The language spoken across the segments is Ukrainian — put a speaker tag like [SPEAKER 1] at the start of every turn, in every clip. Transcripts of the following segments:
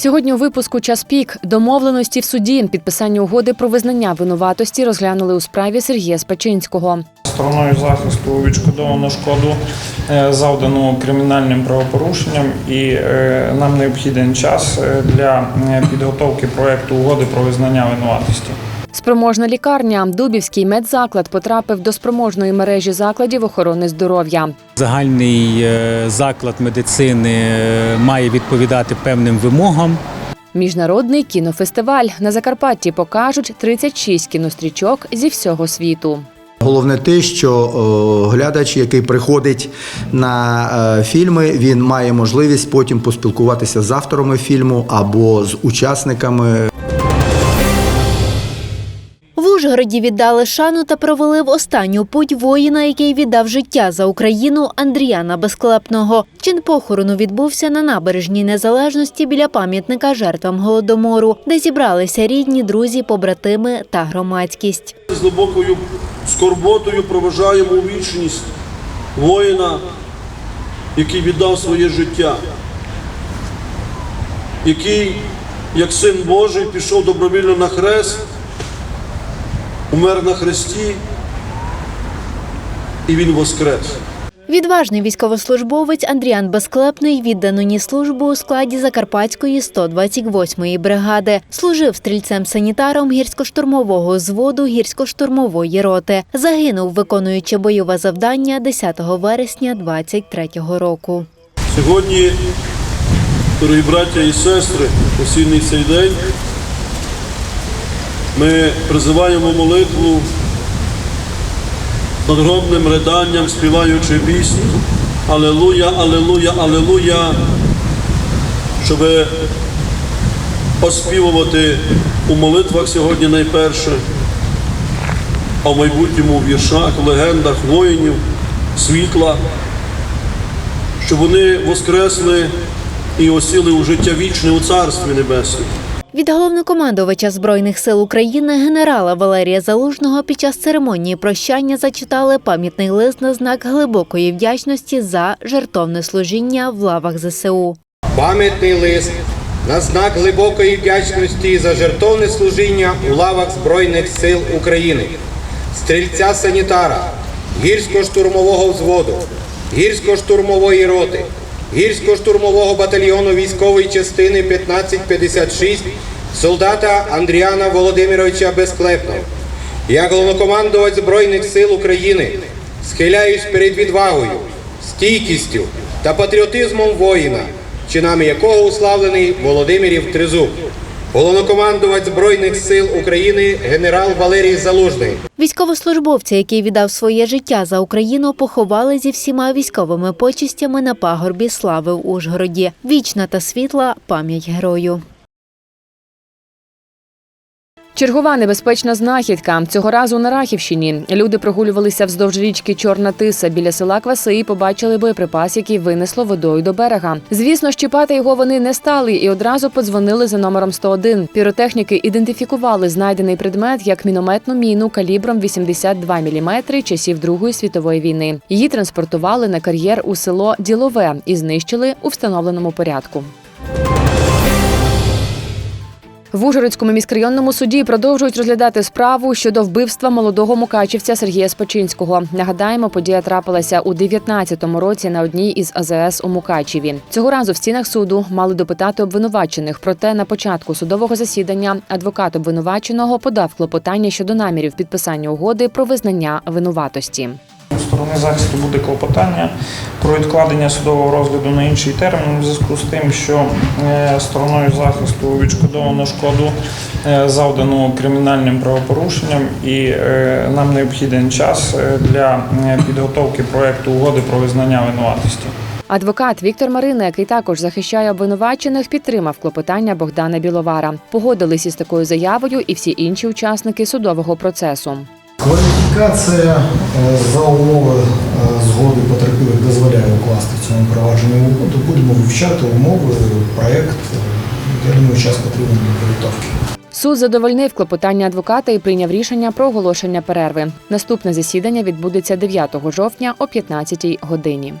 [SPEAKER 1] Сьогодні у випуску час пік домовленості в суді підписання угоди про визнання винуватості розглянули у справі Сергія Спачинського.
[SPEAKER 2] Стороною захисту відшкодовано шкоду, е, завдану кримінальним правопорушенням, і е, нам необхіден час е, для підготовки проекту угоди про визнання винуватості.
[SPEAKER 1] Спроможна лікарня Дубівський медзаклад потрапив до спроможної мережі закладів охорони здоров'я.
[SPEAKER 3] Загальний е, заклад медицини е, має відповідати певним вимогам.
[SPEAKER 1] Міжнародний кінофестиваль на Закарпатті покажуть 36 кінострічок зі всього світу.
[SPEAKER 4] Головне те, що е, глядач, який приходить на фільми, він має можливість потім поспілкуватися з авторами фільму або з учасниками
[SPEAKER 5] Ужгороді віддали шану та провели в останню путь воїна, який віддав життя за Україну Андріана Безклепного. Чин похорону відбувся на набережній незалежності біля пам'ятника жертвам голодомору, де зібралися рідні, друзі, побратими та громадськість.
[SPEAKER 6] З глибокою скорботою проважаємо вічність воїна, який віддав своє життя, який, як син Божий, пішов добровільно на хрест, умер на хресті, і він воскрес.
[SPEAKER 5] Відважний військовослужбовець Андріан Безклепний віддано ніс службу у складі Закарпатської 128-ї бригади. Служив стрільцем-санітаром гірсько-штурмового зводу гірсько-штурмової роти. Загинув, виконуючи бойове завдання 10 вересня 23-го року.
[SPEAKER 6] Сьогодні, дорогі браття і сестри, осінній цей день, ми призиваємо молитву надгробним риданням, співаючи пісню Алелуя, Алелуя, Алелуя, щоб оспівувати у молитвах сьогодні найперше, а в майбутньому в віршах, легендах воїнів, світла, щоб вони воскресли і осіли у життя вічне у Царстві Небесному.
[SPEAKER 5] Від головнокомандувача збройних сил України генерала Валерія Залужного під час церемонії прощання зачитали пам'ятний лист на знак глибокої вдячності за жертовне служіння в лавах ЗСУ.
[SPEAKER 7] Пам'ятний лист на знак глибокої вдячності за жертовне служіння у лавах Збройних сил України, стрільця санітара, гірсько-штурмового взводу, гірсько-штурмової роти, гірсько-штурмового батальйону військової частини 1556 солдата Андріана Володимировича Безклепного. Як головнокомандувач Збройних сил України схиляюсь перед відвагою, стійкістю та патріотизмом воїна, чинами якого уславлений Володимирів Тризуб, головнокомандувач Збройних сил України генерал Валерій Залужний.
[SPEAKER 5] Військовослужбовця, який віддав своє життя за Україну, поховали зі всіма військовими почистями на пагорбі слави в Ужгороді. Вічна та світла пам'ять герою.
[SPEAKER 1] Чергова небезпечна знахідка. Цього разу на Рахівщині. Люди прогулювалися вздовж річки Чорна Тиса біля села Кваси і побачили боєприпас, який винесло водою до берега. Звісно, щіпати його вони не стали і одразу подзвонили за номером 101. Піротехніки ідентифікували знайдений предмет як мінометну міну калібром 82 мм часів Другої світової війни. Її транспортували на кар'єр у село Ділове і знищили у встановленому порядку. В Ужгородському міськрайонному суді продовжують розглядати справу щодо вбивства молодого мукачівця Сергія Спочинського. Нагадаємо, подія трапилася у 19-му році на одній із АЗС у Мукачеві. Цього разу в стінах суду мали допитати обвинувачених. Проте на початку судового засідання адвокат обвинуваченого подав клопотання щодо намірів підписання угоди про визнання винуватості.
[SPEAKER 2] Сторони захисту буде клопотання про відкладення судового розгляду на інший термін у зв'язку з тим, що е, стороною захисту відшкодовано шкоду, е, завдану кримінальним правопорушенням, і е, нам необхіден час для підготовки проекту угоди про визнання винуватості.
[SPEAKER 1] Адвокат Віктор Марина, який також захищає обвинувачених, підтримав клопотання Богдана Біловара. Погодились із такою заявою і всі інші учасники судового процесу.
[SPEAKER 8] Кваліфікація е, за умови е, згоди потерпілих дозволяє укласти в цьому провадженні угоду. Будемо вивчати умови, проєкт. Я думаю, час потрібен для підготовки.
[SPEAKER 1] Суд задовольнив клопотання адвоката і прийняв рішення про оголошення перерви. Наступне засідання відбудеться 9 жовтня о 15 годині.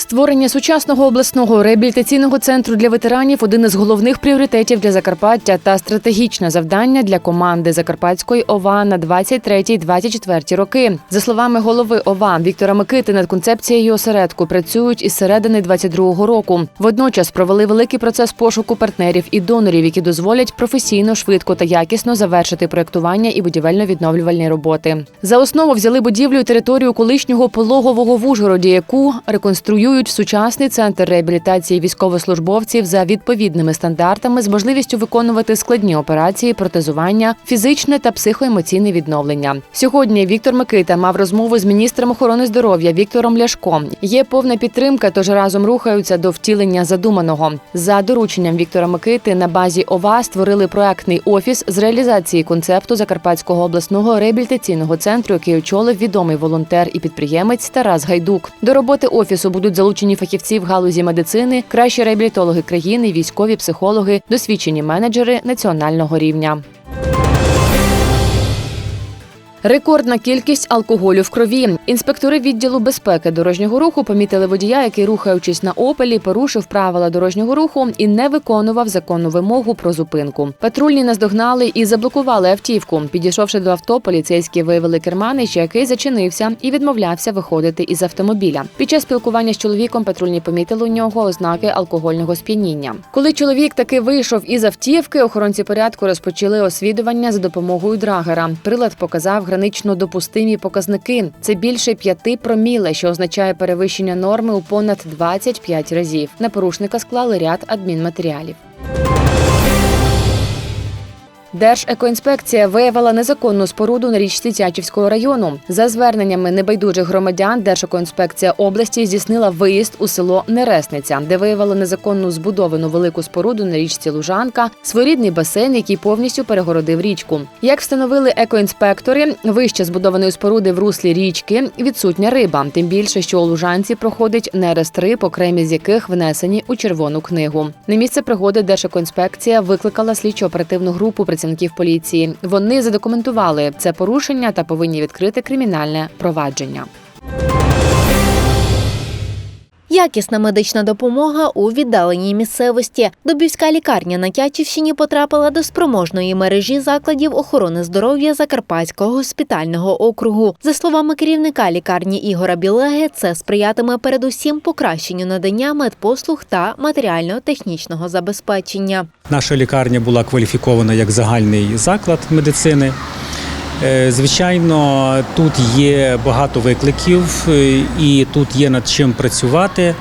[SPEAKER 1] Створення сучасного обласного реабілітаційного центру для ветеранів один із головних пріоритетів для Закарпаття та стратегічне завдання для команди Закарпатської ОВА на 23-24 роки. За словами голови ОВА Віктора Микити, над концепцією осередку працюють із середини 22-го року. Водночас провели великий процес пошуку партнерів і донорів, які дозволять професійно, швидко та якісно завершити проектування і будівельно-відновлювальні роботи. За основу взяли будівлю і територію колишнього пологового в Ужгороді, яку реконструюють в сучасний центр реабілітації військовослужбовців за відповідними стандартами з можливістю виконувати складні операції, протезування, фізичне та психоемоційне відновлення. Сьогодні Віктор Микита мав розмову з міністром охорони здоров'я Віктором Ляшком. Є повна підтримка, тож разом рухаються до втілення задуманого. За дорученням Віктора Микити на базі ОВА створили проектний офіс з реалізації концепту Закарпатського обласного реабілітаційного центру, який очолив відомий волонтер і підприємець Тарас Гайдук. До роботи офісу будуть залучені фахівці в галузі медицини, кращі реабілітологи країни, військові психологи, досвідчені менеджери національного рівня. Рекордна кількість алкоголю в крові. Інспектори відділу безпеки дорожнього руху помітили водія, який, рухаючись на опелі, порушив правила дорожнього руху і не виконував законну вимогу про зупинку. Патрульні наздогнали і заблокували автівку. Підійшовши до авто, поліцейські виявили керманича, який зачинився і відмовлявся виходити із автомобіля. Під час спілкування з чоловіком патрульні помітили у нього ознаки алкогольного сп'яніння. Коли чоловік таки вийшов із автівки, охоронці порядку розпочали освідування за допомогою драгера. Прилад показав гранично допустимі показники. Це більше п'яти проміле, що означає перевищення норми у понад 25 разів. На порушника склали ряд адмінматеріалів. Держекоінспекція виявила незаконну споруду на річці Тячівського району. За зверненнями небайдужих громадян, Держекоінспекція області здійснила виїзд у село Нересниця, де виявила незаконну збудовану велику споруду на річці Лужанка, своєрідний басейн, який повністю перегородив річку. Як встановили екоінспектори, вище збудованої споруди в руслі річки відсутня риба, тим більше, що у Лужанці проходить нерест риб, окремі з яких внесені у червону книгу. На місце пригоди Держекоінспекція викликала слідчо-оперативну групу працівників поліції. Вони задокументували це порушення та повинні відкрити кримінальне провадження.
[SPEAKER 5] Якісна медична допомога у віддаленій місцевості. Дубівська лікарня на Тячівщині потрапила до спроможної мережі закладів охорони здоров'я Закарпатського госпітального округу. За словами керівника лікарні Ігора Білеги, це сприятиме передусім покращенню надання медпослуг та матеріально-технічного забезпечення.
[SPEAKER 3] Наша лікарня була кваліфікована як загальний заклад медицини. Е, Звичайно, тут є багато викликів, е, і тут є над чим працювати,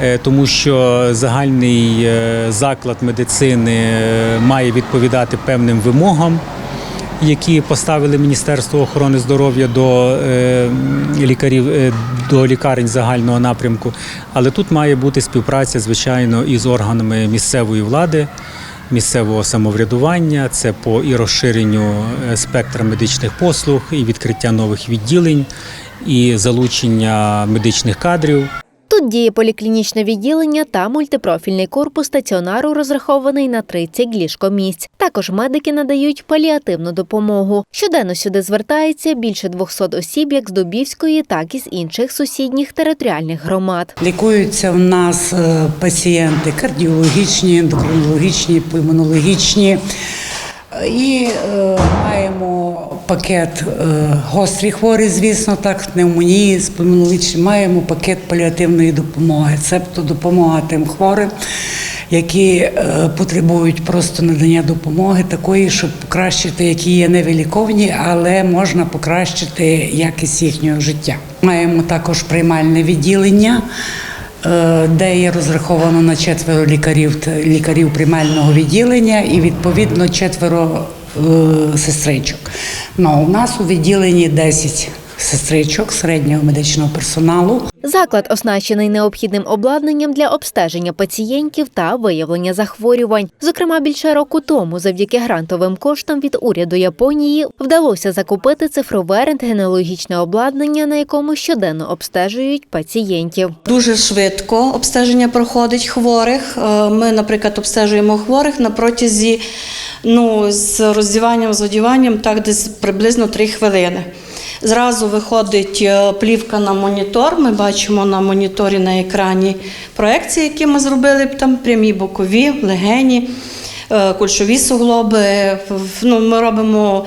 [SPEAKER 3] е, тому що загальний заклад медицини має відповідати певним вимогам, які поставили Міністерство охорони здоров'я до лікарів до лікарень загального напрямку. Але тут має бути співпраця, звичайно, із органами місцевої влади місцевого самоврядування, це по і розширенню е, спектра медичних послуг, і відкриття нових відділень, і залучення медичних кадрів.
[SPEAKER 5] Тут діє поліклінічне відділення та мультипрофільний корпус стаціонару, розрахований на 30 ліжкомісць. Також медики надають паліативну допомогу. Щоденно сюди звертається більше 200 осіб, як з Дубівської, так і з інших сусідніх територіальних громад.
[SPEAKER 9] Лікуються в нас е, пацієнти кардіологічні, ендокринологічні, пульмонологічні. І е, маємо пакет е, гострі хворі, звісно, так, пневмонії, з пульмонологічні. Маємо пакет паліативної допомоги, цебто допомога тим хворим, які е, потребують просто надання допомоги такої, щоб покращити, які є невиліковні, але можна покращити якість їхнього життя. Маємо також приймальне відділення. е, Де є розраховано на четверо лікарів лікарів приймального відділення і відповідно четверо сестричок. Ну, у нас у відділенні 10 сестричок середнього медичного персоналу.
[SPEAKER 5] Заклад оснащений необхідним обладнанням для обстеження пацієнтів та виявлення захворювань. Зокрема, більше року тому, завдяки грантовим коштам від уряду Японії, вдалося закупити цифрове рентгенологічне обладнання, на якому щоденно обстежують пацієнтів.
[SPEAKER 10] Дуже швидко обстеження проходить хворих. Е, Ми, наприклад, обстежуємо хворих на протязі ну, з роздіванням, з одіванням, так десь приблизно 3 хвилини. Зразу виходить е, плівка на монітор. Ми бачимо на моніторі на екрані проекції, які ми зробили там прямі бокові, легені. е, Кульшові суглоби, ну, ми робимо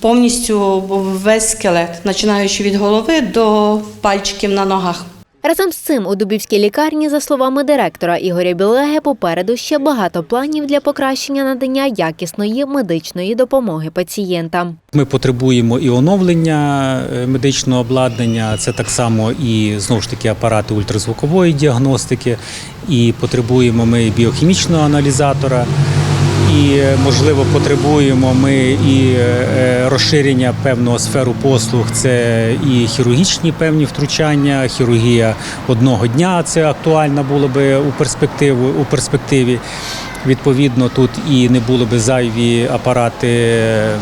[SPEAKER 10] повністю весь скелет, починаючи від голови до пальчиків на ногах.
[SPEAKER 5] Разом з цим у Дубівській лікарні, за словами директора Ігоря Білеги, попереду ще багато планів для покращення надання якісної медичної допомоги пацієнтам.
[SPEAKER 3] Ми потребуємо і оновлення е, медичного обладнання, це так само і знову ж таки апарати ультразвукової діагностики, і потребуємо ми біохімічного аналізатора. І можливо потребуємо ми і е, розширення певного сферу послуг. Це і хірургічні певні втручання, хірургія одного дня. Це актуально було би у перспективу у перспективі. Відповідно, тут і не було би зайві апарати е,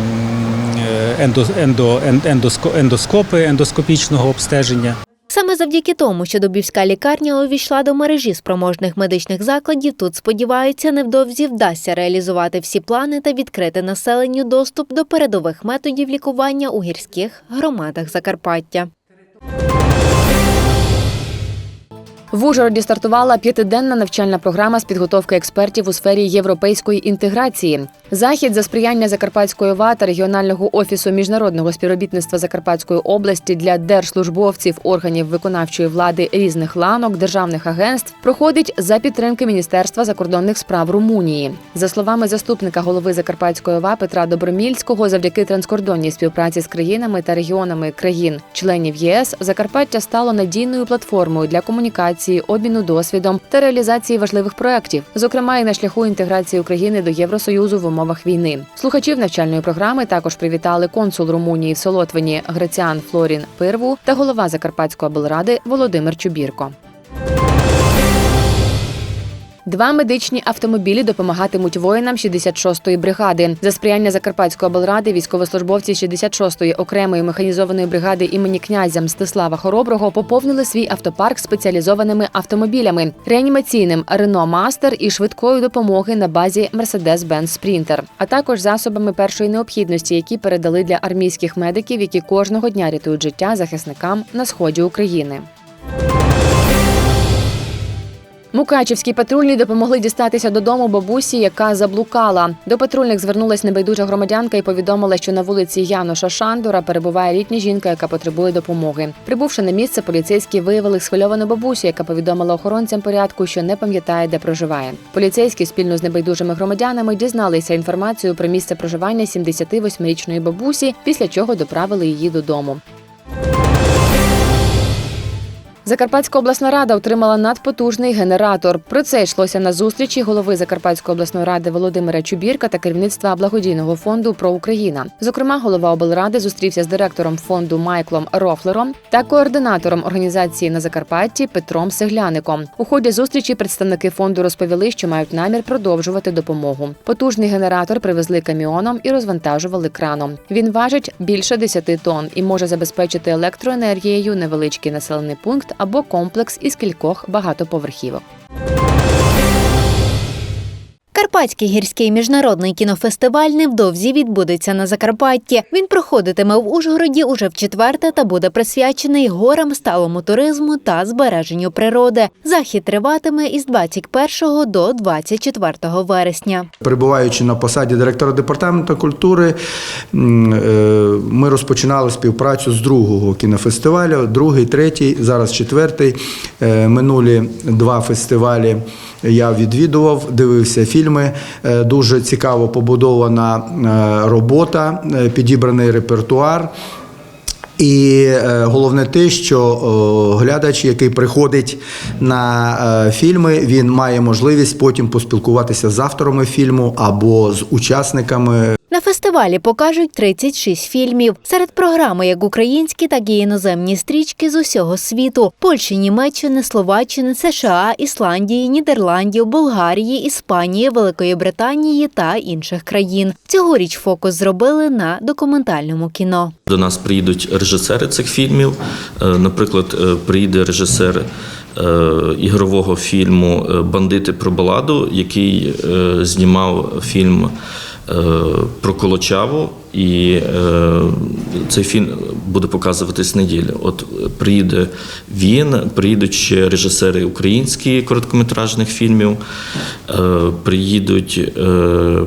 [SPEAKER 3] ендо, ендо, ендоско- ендоскопи ендоскопічного обстеження.
[SPEAKER 5] Саме завдяки тому, що Дубівська лікарня увійшла до мережі спроможних медичних закладів, тут сподіваються, невдовзі вдасться реалізувати всі плани та відкрити населенню доступ до передових методів лікування у гірських громадах Закарпаття.
[SPEAKER 1] В Ужгороді стартувала п'ятиденна навчальна програма з підготовки експертів у сфері європейської інтеграції. Захід за сприяння Закарпатської ОВА та регіонального офісу міжнародного співробітництва Закарпатської області для держслужбовців органів виконавчої влади різних ланок державних агентств проходить за підтримки Міністерства закордонних справ Румунії. За словами заступника голови Закарпатської ОВА Петра Добромільського, завдяки транскордонній співпраці з країнами та регіонами країн-членів ЄС Закарпаття стало надійною платформою для комунікації, обміну досвідом та реалізації важливих проєктів, зокрема і на шляху інтеграції України до Євросоюзу в умовах війни. Слухачів навчальної програми також привітали консул Румунії в Солотвині Греціан Флорін Пирву та голова Закарпатської облради Володимир Чубірко. Два медичні автомобілі допомагатимуть воїнам 66-ї бригади. За сприяння Закарпатської облради військовослужбовці 66-ї окремої механізованої бригади імені князя Мстислава Хороброго поповнили свій автопарк спеціалізованими автомобілями, реанімаційним Рено Мастер і швидкої допомоги на базі Mercedes-Benz Sprinter, а також засобами першої необхідності, які передали для армійських медиків, які кожного дня рятують життя захисникам на сході України. Мукачівські патрульні допомогли дістатися додому бабусі, яка заблукала. До патрульних звернулась небайдужа громадянка і повідомила, що на вулиці Яноша Шандора перебуває літня жінка, яка потребує допомоги. Прибувши на місце, поліцейські виявили схвильовану бабусю, яка повідомила охоронцям порядку, що не пам'ятає, де проживає. Поліцейські спільно з небайдужими громадянами дізналися інформацію про місце проживання 78-річної бабусі, після чого доправили її додому. Закарпатська обласна рада отримала надпотужний генератор. Про це йшлося на зустрічі голови Закарпатської обласної ради Володимира Чубірка та керівництва благодійного фонду Про Україна. Зокрема, голова облради зустрівся з директором фонду Майклом Рофлером та координатором організації на Закарпатті Петром Сегляником. У ході зустрічі представники фонду розповіли, що мають намір продовжувати допомогу. Потужний генератор привезли каміоном і розвантажували краном. Він важить більше 10 тонн і може забезпечити електроенергією невеличкий населений пункт або комплекс із кількох багатоповерхівок.
[SPEAKER 5] Карпатський гірський міжнародний кінофестиваль невдовзі відбудеться на Закарпатті. Він проходитиме в Ужгороді уже в четверте та буде присвячений горам, сталому туризму та збереженню природи. Захід триватиме із 21 до 24 вересня.
[SPEAKER 4] Перебуваючи на посаді директора департаменту культури, е, ми розпочинали співпрацю з другого кінофестивалю, другий, третій, зараз четвертий. Е, Минулі два фестивалі я відвідував, дивився фільми. Е, Дуже цікаво побудована е, робота, е, підібраний репертуар. І головне те, що глядач, який приходить на фільми, він має можливість потім поспілкуватися з авторами фільму або з учасниками
[SPEAKER 5] На фестивалі покажуть 36 фільмів. Серед програми як українські, так і іноземні стрічки з усього світу: Польщі, Німеччини, Словаччини, США, Ісландії, Нідерландів, Болгарії, Іспанії, Великої Британії та інших країн. Цьогоріч фокус зробили на документальному кіно.
[SPEAKER 11] До нас приїдуть режисери цих фільмів. Е, Наприклад, е, приїде режисер е, ігрового фільму Бандити про баладу, який знімав фільм про Колочаву, і е, цей фільм буде показуватись неділю. От е, приїде він, приїдуть ще режисери українські короткометражних фільмів, е, приїдуть. Е,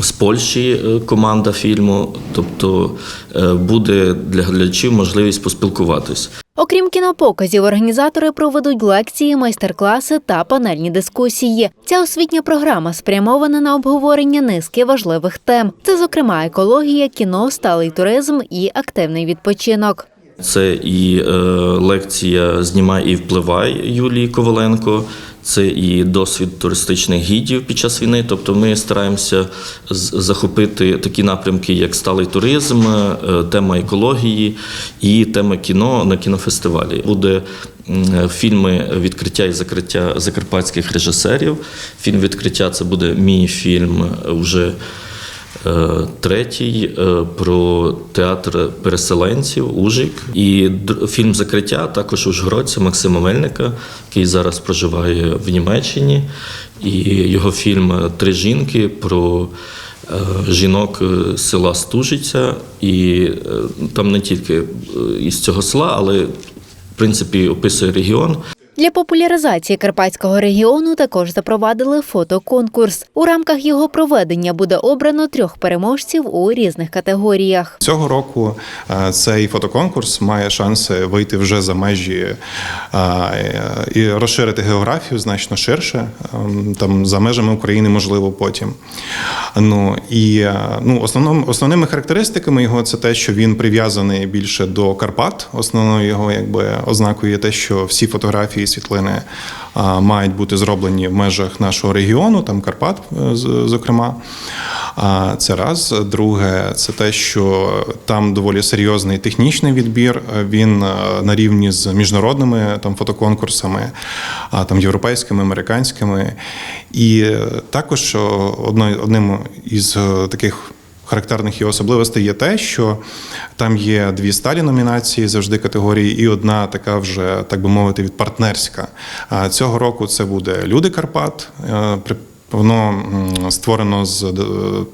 [SPEAKER 11] з Польщі е, команда фільму, тобто е, буде для глядачів можливість поспілкуватись.
[SPEAKER 5] Окрім кінопоказів, організатори проведуть лекції, майстер-класи та панельні дискусії. Ця освітня програма спрямована на обговорення низки важливих тем. Це, зокрема, екологія, кіно, сталий туризм і активний відпочинок.
[SPEAKER 11] Це і е, лекція Знімай і впливай Юлії Коваленко. Це і досвід туристичних гідів під час війни. Тобто ми стараємося захопити такі напрямки, як сталий туризм, е, тема екології і тема кіно на кінофестивалі. Буде фільми відкриття і закриття закарпатських режисерів. Фільм відкриття це буде мій фільм вже. Е, Третій е, про театр переселенців Ужик. І фільм Закриття також ужгородця Максима Мельника, який зараз проживає в Німеччині. І його фільм Три жінки про е, жінок села Стужиця. І там не тільки із цього села, але в принципі описує регіон.
[SPEAKER 5] Для популяризації карпатського регіону також запровадили фотоконкурс. У рамках його проведення буде обрано трьох переможців у різних категоріях.
[SPEAKER 12] Цього року е, цей фотоконкурс має шанси вийти вже за межі е, і розширити географію значно ширше, ем, там за межами України, можливо, потім. Ну і е, ну, основним, основними характеристиками його це те, що він прив'язаний більше до Карпат. Основною його якби ознакою є те, що всі фотографії, світлини мають бути зроблені в межах нашого регіону, там Карпат, е, зокрема. Це раз. Друге, це те, що там доволі серйозний технічний відбір. Е, Він е, на рівні з міжнародними там фотоконкурсами, там європейськими, американськими. І е, також е, одним із е, таких. Характерних його особливостей є те, що там є дві сталі номінації завжди категорії, і одна така вже, так би мовити, від партнерська. Цього року це буде Люди Карпат. Е, Воно створено з е,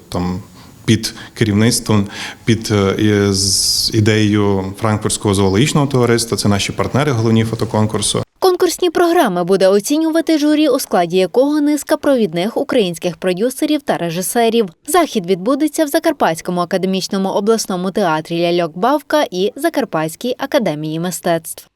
[SPEAKER 12] там. Під керівництвом, під е, з ідеєю Франкфуртського зоологічного товариства. Це наші партнери, головні фотоконкурсу.
[SPEAKER 5] Конкурсні програми буде оцінювати журі, у складі якого низка провідних українських продюсерів та режисерів. Захід відбудеться в Закарпатському академічному обласному театрі Ляльок Бавка і Закарпатській академії мистецтв.